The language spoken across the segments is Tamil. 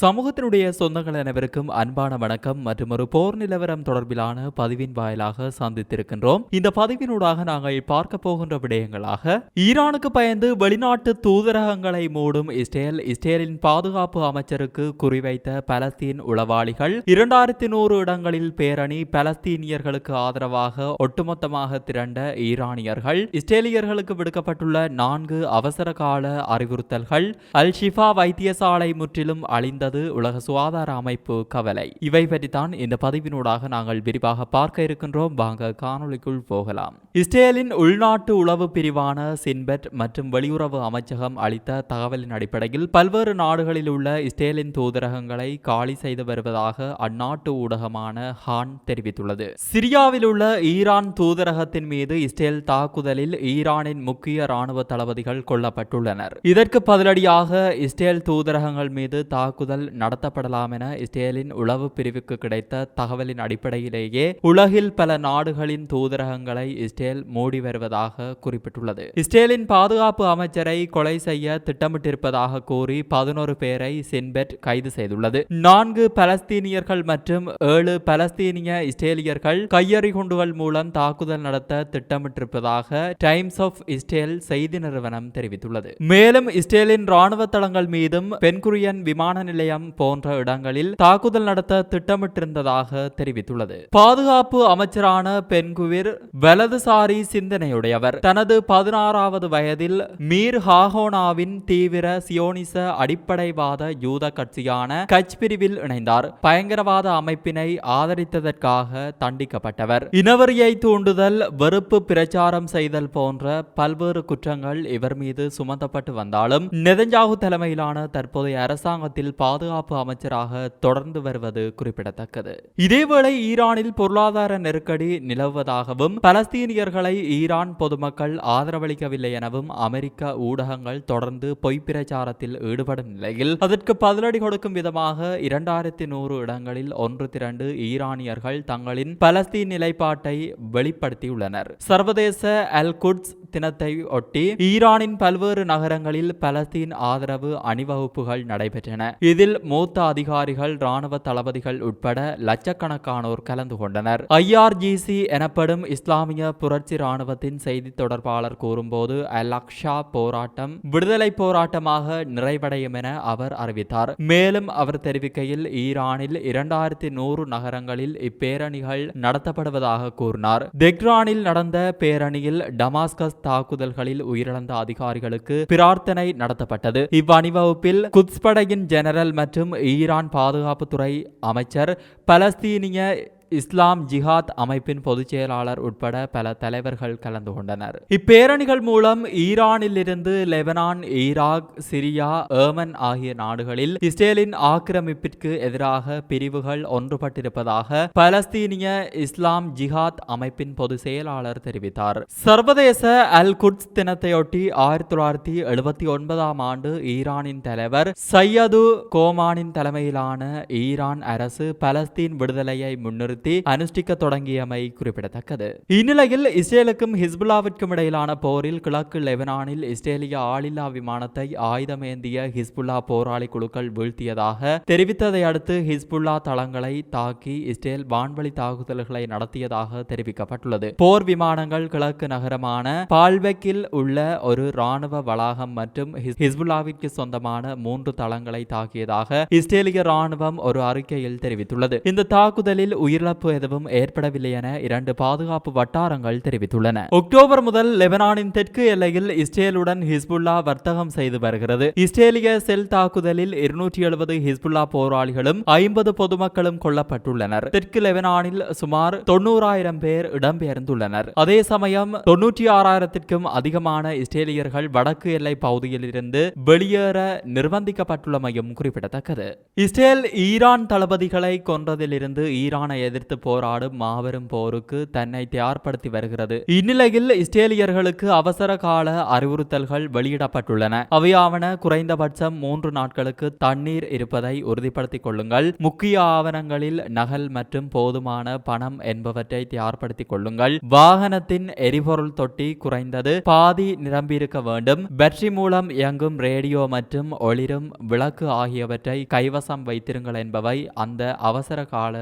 சமூகத்தினுடைய சொந்தங்கள் அனைவருக்கும் அன்பான வணக்கம் மற்றும் ஒரு போர் நிலவரம் தொடர்பிலான பதிவின் வாயிலாக சந்தித்திருக்கின்றோம். இந்த பதிவினூடாக நாங்கள் பார்க்க போகின்ற விடயங்களாக ஈரானுக்கு பயந்து வெளிநாட்டு தூதரகங்களை மூடும் இஸ்ரேல் இஸ்ரேலின் பாதுகாப்பு அமைச்சருக்கு குறிவைத்த பலஸ்தீன் உளவாளிகள் இரண்டாயிரத்தி நூறு இடங்களில் பேரணி பலஸ்தீனியர்களுக்கு ஆதரவாக ஒட்டுமொத்தமாக திரண்ட ஈரானியர்கள் இஸ்ரேலியர்களுக்கு விடுக்கப்பட்டுள்ள நான்கு அவசர கால அறிவுறுத்தல்கள் அல் ஷிஃபா வைத்தியசாலை முற்றிலும் அழிந்த இருந்தது உலக சுகாதார அமைப்பு கவலை. இவை பற்றித்தான் இந்த பதிவினூடாக நாங்கள் விரிவாக பார்க்க இருக்கின்றோம். வாங்க காணொளிக்குள் போகலாம். இஸ்ரேலின் உள்நாட்டு உளவு பிரிவான சின்பெட் மற்றும் வெளியுறவு அமைச்சகம் அளித்த தகவலின் அடிப்படையில் பல்வேறு நாடுகளில் உள்ள இஸ்ரேலின் தூதரகங்களை காலி செய்து வருவதாக அந்நாட்டு ஊடகமான ஹான் தெரிவித்துள்ளது. சிரியாவில் உள்ள ஈரான் தூதரகத்தின் மீது இஸ்ரேல் தாக்குதலில் ஈரானின் முக்கிய ராணுவ தளபதிகள் கொல்லப்பட்டுள்ளனர். இதற்கு பதிலடியாக இஸ்ரேல் தூதரகங்கள் மீது தாக்குதல் நடத்தப்படலாம் என இஸ்ரேலின் உளவு பிரிவுக்கு கிடைத்த தகவலின் அடிப்படையிலேயே உலகில் பல நாடுகளின் தூதரகங்களை இஸ்ரேல் மூடி வருவதாக குறிப்பிட்டுள்ளது. இஸ்ரேலின் பாதுகாப்பு அமைச்சரை கொலை செய்ய திட்டமிட்டிருப்பதாக கூறி பதினோரு பேரை சென்பெட் கைது செய்துள்ளது. நான்கு பலஸ்தீனியர்கள் மற்றும் ஏழு பலஸ்தீனிய இஸ்ரேலியர்கள் கையெறி குண்டுகள் மூலம் தாக்குதல் நடத்த திட்டமிட்டிருப்பதாக டைம்ஸ் ஆஃப் இஸ்ரேல் செய்தி நிறுவனம் தெரிவித்துள்ளது. மேலும் இஸ்ரேலின் ராணுவ தளங்கள் மீதும் பென்குரியன் விமான நிலையம் போன்ற இடங்களில் தாக்குதல் நடத்த திட்டமிட்டிருந்ததாக தெரிவித்துள்ளது. பாதுகாப்பு அமைச்சரான பென்குவிர் வலதுசாரி சிந்தனையுடையவர். தனது பதினாறாவது வயதில் மீர் ஹாகோனாவின் தீவிர சியோனிச அடிப்படைவாத யூத கட்சியான கட்ச் பிரிவில் இணைந்தார். பயங்கரவாத அமைப்பினை ஆதரித்ததற்காக தண்டிக்கப்பட்டவர். இனவரியை தூண்டுதல் வெறுப்பு பிரச்சாரம் செய்தல் போன்ற பல்வேறு குற்றங்கள் இவர் மீது சுமத்தப்பட்டு வந்தாலும் நெதஞ்சாகு தலைமையிலான தற்போதைய அரசாங்கத்தில் பா பாதுகாப்பு அமைச்சராக தொடர்ந்து வருவது குறிப்பிடத்தக்கது. இதேவேளை ஈரானில் பொருளாதார நெருக்கடி நிலவுவதாகவும் பலஸ்தீனியர்களை ஈரான் பொதுமக்கள் ஆதரவளிக்கவில்லை எனவும் அமெரிக்க ஊடகங்கள் தொடர்ந்து பொய் பிரச்சாரத்தில் ஈடுபடும் நிலையில் அதற்கு பதிலடி கொடுக்கும் விதமாக இரண்டாயிரத்தி நூறு இடங்களில் ஒன்று திரண்டு ஈரானியர்கள் தங்களின் பலஸ்தீன் நிலைப்பாட்டை வெளிப்படுத்தியுள்ளனர். சர்வதேச அல் குட்ஸ் தினத்தை ஒட்டி ஈரானின் பல்வேறு நகரங்களில் பலஸ்தீன் ஆதரவு அணிவகுப்புகள் நடைபெற்றன. இதில் மூத்த அதிகாரிகள் ராணுவ தளபதிகள் உட்பட லட்சக்கணக்கானோர் கலந்து கொண்டனர். ஐஆர்ஜிசி எனப்படும் இஸ்லாமிய புரட்சி ராணுவத்தின் செய்தி தொடர்பாளர் கூறும்போது அல் அக்ஷா போராட்டம் விடுதலை போராட்டமாக நிறைவடையும் என அவர் அறிவித்தார். மேலும் அவர் தெரிவிக்கையில் ஈரானில் இரண்டாயிரத்தி நூறு நகரங்களில் இப்பேரணிகள் நடத்தப்படுவதாக கூறினார். தெக்ரானில் நடந்த பேரணியில் டமாஸ்கஸ் தாக்குதல்களில் உயிரிழந்த அதிகாரிகளுக்கு பிரார்த்தனை நடத்தப்பட்டது. இவ்வணிவகுப்பில் குத்ஸ் படையின் ஜெனரல் மற்றும் ஈரான் பாதுகாப்புத்துறை அமைச்சர் பலஸ்தீனிய இஸ்லாம் ஜிஹாத் அமைப்பின் பொதுச் செயலாளர் உட்பட பல தலைவர்கள் கலந்து கொண்டனர். இப்பேரணிகள் மூலம் ஈரானிலிருந்து லெபனான் ஈராக் சிரியா ஏமன் ஆகிய நாடுகளில் இஸ்ரேலின் ஆக்கிரமிப்பிற்கு எதிராக பிரிவுகள் ஒன்றுபட்டிருப்பதாக பலஸ்தீனிய இஸ்லாம் ஜிஹாத் அமைப்பின் பொதுச் செயலாளர் தெரிவித்தார். சர்வதேச அல் குட்ஸ் தினத்தையொட்டி ஆயிரத்தி தொள்ளாயிரத்தி எழுபத்தி ஒன்பதாம் ஆண்டு ஈரானின் தலைவர் சையது கோமானின் தலைமையிலான ஈரான் அரசு பலஸ்தீன் விடுதலையை முன்னிறுத்தி நிறுத்தி அனுஷ்டிக்க தொடங்கியமை குறிப்பிடத்தக்கது. இந்நிலையில் இஸ்ரேலுக்கும் ஹிஸ்புல்லாவிற்கும் இடையிலான போரில் கிழக்கு லெபனானில் இஸ்ரேலிய ஆளில்லா விமானத்தை ஆயுதமேந்திய ஹிஸ்புல்லா போராளி குழுக்கள் வீழ்த்தியதாக தெரிவித்ததை அடுத்து ஹிஸ்புல்லா தளங்களை தாக்கி இஸ்ரேல் வான்வழி தாக்குதல்களை நடத்தியதாக தெரிவிக்கப்பட்டுள்ளது. போர் விமானங்கள் கிழக்கு நகரமான பால்பெக்கில் உள்ள ஒரு ராணுவ வளாகம் மற்றும் ஹிஸ்புல்லாவிற்கு சொந்தமான மூன்று தளங்களை தாக்கியதாக இஸ்ரேலிய ராணுவம் ஒரு அறிக்கையில் தெரிவித்துள்ளது. இந்த தாக்குதலில் உயிர் உயிரிழப்பு எதுவும் ஏற்படவில்லை என இரண்டு பாதுகாப்பு வட்டாரங்கள் தெரிவித்துள்ளன. அக்டோபர் முதல் லெபனானின் தெற்கு எல்லையில் இஸ்ரேலுடன் ஹிஸ்புல்லா வர்த்தகம் செய்து வருகிறது. இஸ்ரேலிய செல் தாக்குதலில் இருநூற்றி எழுபது ஹிஸ்புல்லா போராளிகளும் ஐம்பது பொதுமக்களும் கொல்லப்பட்டுள்ளனர். தெற்கு லெபனானில் சுமார் தொன்னூறாயிரம் பேர் இடம்பெயர்ந்துள்ளனர். அதே சமயம் தொன்னூற்றி ஆறாயிரத்திற்கும் அதிகமான இஸ்ரேலியர்கள் வடக்கு எல்லை பகுதியில் இருந்து வெளியேற நிர்பந்திக்கப்பட்டுள்ளமையும் குறிப்பிடத்தக்கது. இஸ்ரேல் ஈரான் தளபதிகளை கொன்றதிலிருந்து ஈரானை எதிர்த்து போராடும் மாபெரும் போருக்கு தன்னை தயார்படுத்தி வருகிறது. இந்நிலையில் இஸ்ரேலியர்களுக்கு அவசர கால அறிவுறுத்தல்கள் வெளியிடப்பட்டுள்ளன. அவையாவன குறைந்தபட்சம் மூன்று நாட்களுக்கு தண்ணீர் இருப்பதை உறுதிப்படுத்திக் கொள்ளுங்கள். முக்கிய ஆவணங்களில் நகல் மற்றும் போதுமான பணம் என்பவற்றை தயார்படுத்திக் கொள்ளுங்கள். வாகனத்தின் எரிபொருள் தொட்டி குறைந்தது பாதி நிரம்பியிருக்க வேண்டும். பேட்டரி மூலம் இயங்கும் ரேடியோ மற்றும் ஒளிரும் விளக்கு ஆகியவற்றை கைவசம் வைத்திருங்கள் என்பவை அந்த அவசர கால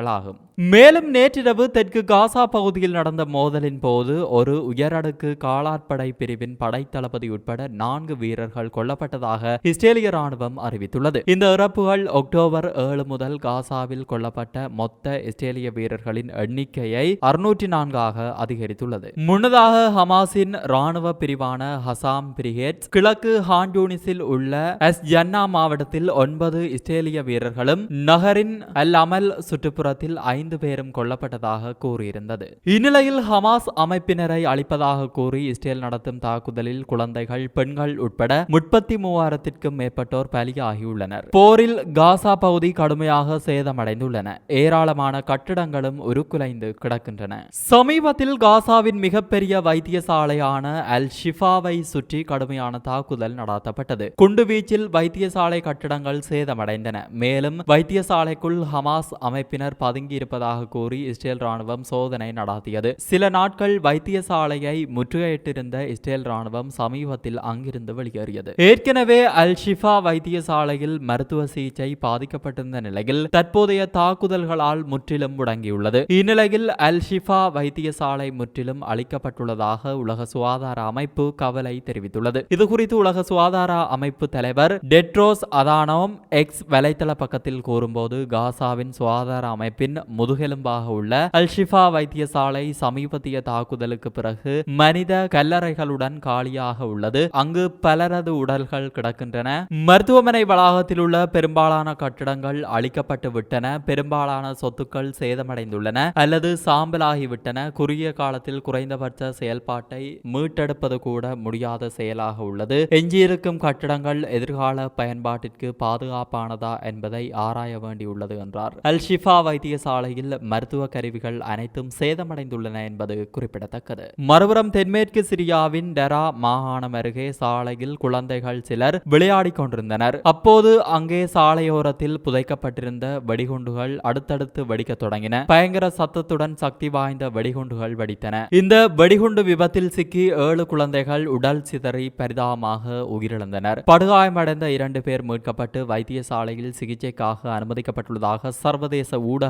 அறிவுறுத்தல்களாகும் மேலும் நேற்றிரவு தெற்கு காசா பகுதியில் நடந்த மோதலின் போது ஒரு உயரடுக்கு காலாட்படை பிரிவின் படைத்தளபதி உட்பட நான்கு வீரர்கள் கொல்லப்பட்டதாக இஸ்ரேலிய ராணுவம் அறிவித்துள்ளது. இந்த இறப்புகள் அக்டோபர் ஏழு முதல் காசாவில் கொல்லப்பட்ட மொத்த இஸ்ரேலிய வீரர்களின் எண்ணிக்கையை அறுநூற்றி நான்காக அதிகரித்துள்ளது. முன்னதாக ஹமாஸின் ராணுவ பிரிவான ஹசாம் பிரிகேட் கிழக்கு ஹாண்டூனிஸில் உள்ள எஸ் ஜன்னா மாவட்டத்தில் ஒன்பது இஸ்ரேலிய வீரர்களும் நகரின் அல் அமல் சுற்றுப்புற சுற்றுப்புறத்தில் ஐந்து பேரும் கொல்லப்பட்டதாக கூறியிருந்தது. இந்நிலையில் ஹமாஸ் அமைப்பினரை அழிப்பதாக கூறி இஸ்ரேல் நடத்தும் தாக்குதலில் குழந்தைகள் பெண்கள் உட்பட முப்பத்தி மூவாயிரத்திற்கும் மேற்பட்டோர் பலியாகியுள்ளனர். போரில் காசா பகுதி கடுமையாக சேதமடைந்துள்ளன. ஏராளமான கட்டிடங்களும் உருக்குலைந்து கிடக்கின்றன. சமீபத்தில் காசாவின் மிகப்பெரிய வைத்தியசாலையான அல் ஷிஃபாவை சுற்றி கடுமையான தாக்குதல் நடாத்தப்பட்டது. குண்டுவீச்சில் வைத்தியசாலை கட்டிடங்கள் சேதமடைந்தன. மேலும் வைத்தியசாலைக்குள் ஹமாஸ் அமைப்பினர் பதுங்கியிருப்பதாக கூறி இஸ்ரேல் ராணுவம் சோதனை நடாத்தியது. சில நாட்கள் வைத்தியசாலையை முற்றுகையிட்டிருந்த இஸ்ரேல் ராணுவம் சமீபத்தில் அங்கிருந்து வெளியேறியது. ஏற்கனவே அல் ஷிஃபா வைத்தியசாலையில் மருத்துவ சிகிச்சை பாதிக்கப்பட்டிருந்த நிலையில் தற்போதைய தாக்குதல்களால் முற்றிலும் முடங்கியுள்ளது. இந்நிலையில் அல் ஷிஃபா வைத்தியசாலை முற்றிலும் அளிக்கப்பட்டுள்ளதாக உலக சுகாதார அமைப்பு கவலை தெரிவித்துள்ளது. இதுகுறித்து உலக சுகாதார அமைப்பு தலைவர் டெட்ரோஸ் அதானோம் எக்ஸ் வலைத்தள பக்கத்தில் கூறும்போது காசாவின் சுகாதார அமைப்பு அமைப்பின் முதுகெலும்பாக உள்ள அல்ஷிஃபா வைத்தியசாலை சமீபத்திய தாக்குதலுக்கு பிறகு மனித கல்லறைகளுடன் காலியாக உள்ளது. அங்கு பலரது உடல்கள் கிடக்கின்றன. மருத்துவமனை வளாகத்தில் உள்ள பெரும்பாலான கட்டிடங்கள் அழிக்கப்பட்டு விட்டன. பெரும்பாலான சொத்துக்கள் சேதமடைந்துள்ளன அல்லது சாம்பலாகிவிட்டன. குறுகிய காலத்தில் குறைந்தபட்ச செயல்பாட்டை மீட்டெடுப்பது கூட முடியாத செயலாக உள்ளது. எஞ்சியிருக்கும் கட்டிடங்கள் எதிர்கால பயன்பாட்டிற்கு பாதுகாப்பானதா என்பதை ஆராய வேண்டியுள்ளது என்றார். அல் ஷிஃபா வைத்தியசாலையில் மருத்துவ கருவிகள் அனைத்தும் சேதமடைந்துள்ளன என்பது குறிப்பிடத்தக்கது. மறுபுறம் தென்மேற்கு சிரியாவின் டெரா மாகாணம் அருகே சாலையில் குழந்தைகள் சிலர் விளையாடிக் கொண்டிருந்தனர். அப்போது அங்கே சாலையோரத்தில் புதைக்கப்பட்டிருந்த வெடிகுண்டுகள் அடுத்தடுத்து வெடிக்கத் தொடங்கின. பயங்கர சத்தத்துடன் சக்தி வாய்ந்த வெடிகுண்டுகள் வெடித்தன. இந்த வெடிகுண்டு விபத்தில் சிக்கி ஏழு குழந்தைகள் உடல் சிதறி பரிதாபமாக உயிரிழந்தனர். படுகாயமடைந்த இரண்டு பேர் மீட்கப்பட்டு வைத்தியசாலையில் சிகிச்சைக்காக அனுமதிக்கப்பட்டுள்ளதாக சர்வதேச ஊடக